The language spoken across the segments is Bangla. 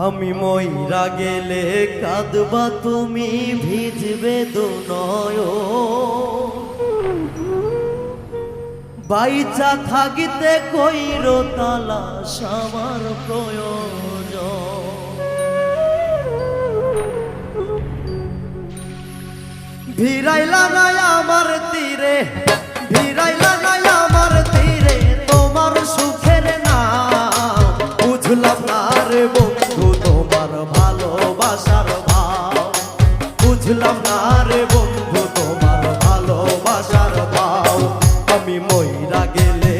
আমি ময়রা গেলে কাঁদবা তুমি, ভিজবে দু নয় বাইচা থাকিতে কইর তালা সামার প্রয়োজন। ভিড়াইলা নাই আমার তীরে, ভিড়াইলা রে বন্ধু তোমার ভালোবাসার পাও। আমি ময়রা গেলে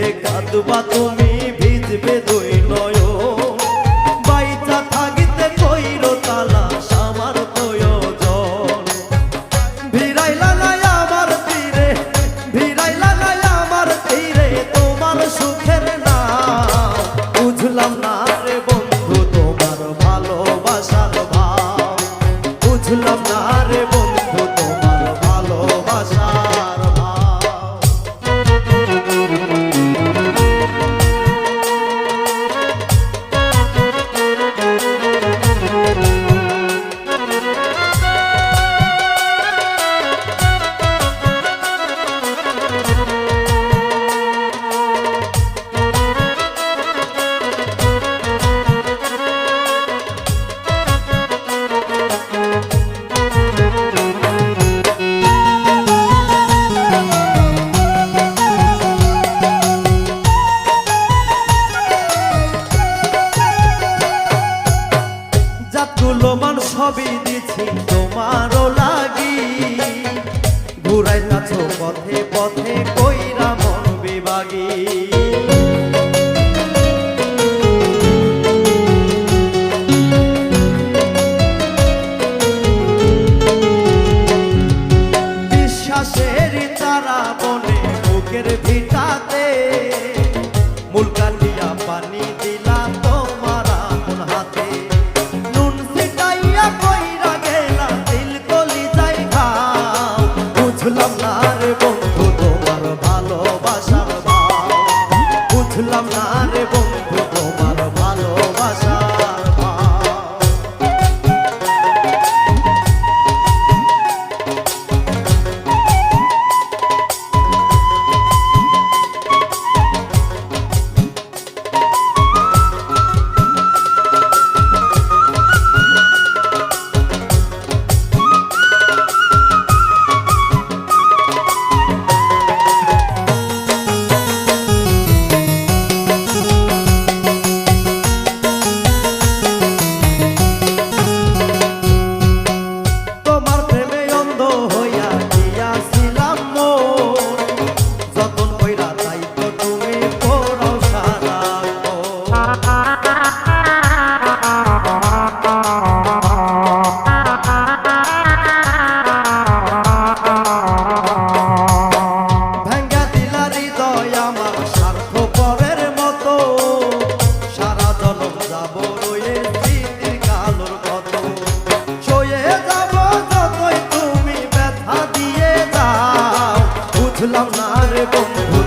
মূল্যমান সবই দিছি তোমারও লাগি। ঘুরাই ঘুরাইতাছো পথে পথে কইরা মন বিভাগী। বুঝলাম না বুঝলাম না রে বন্ধু।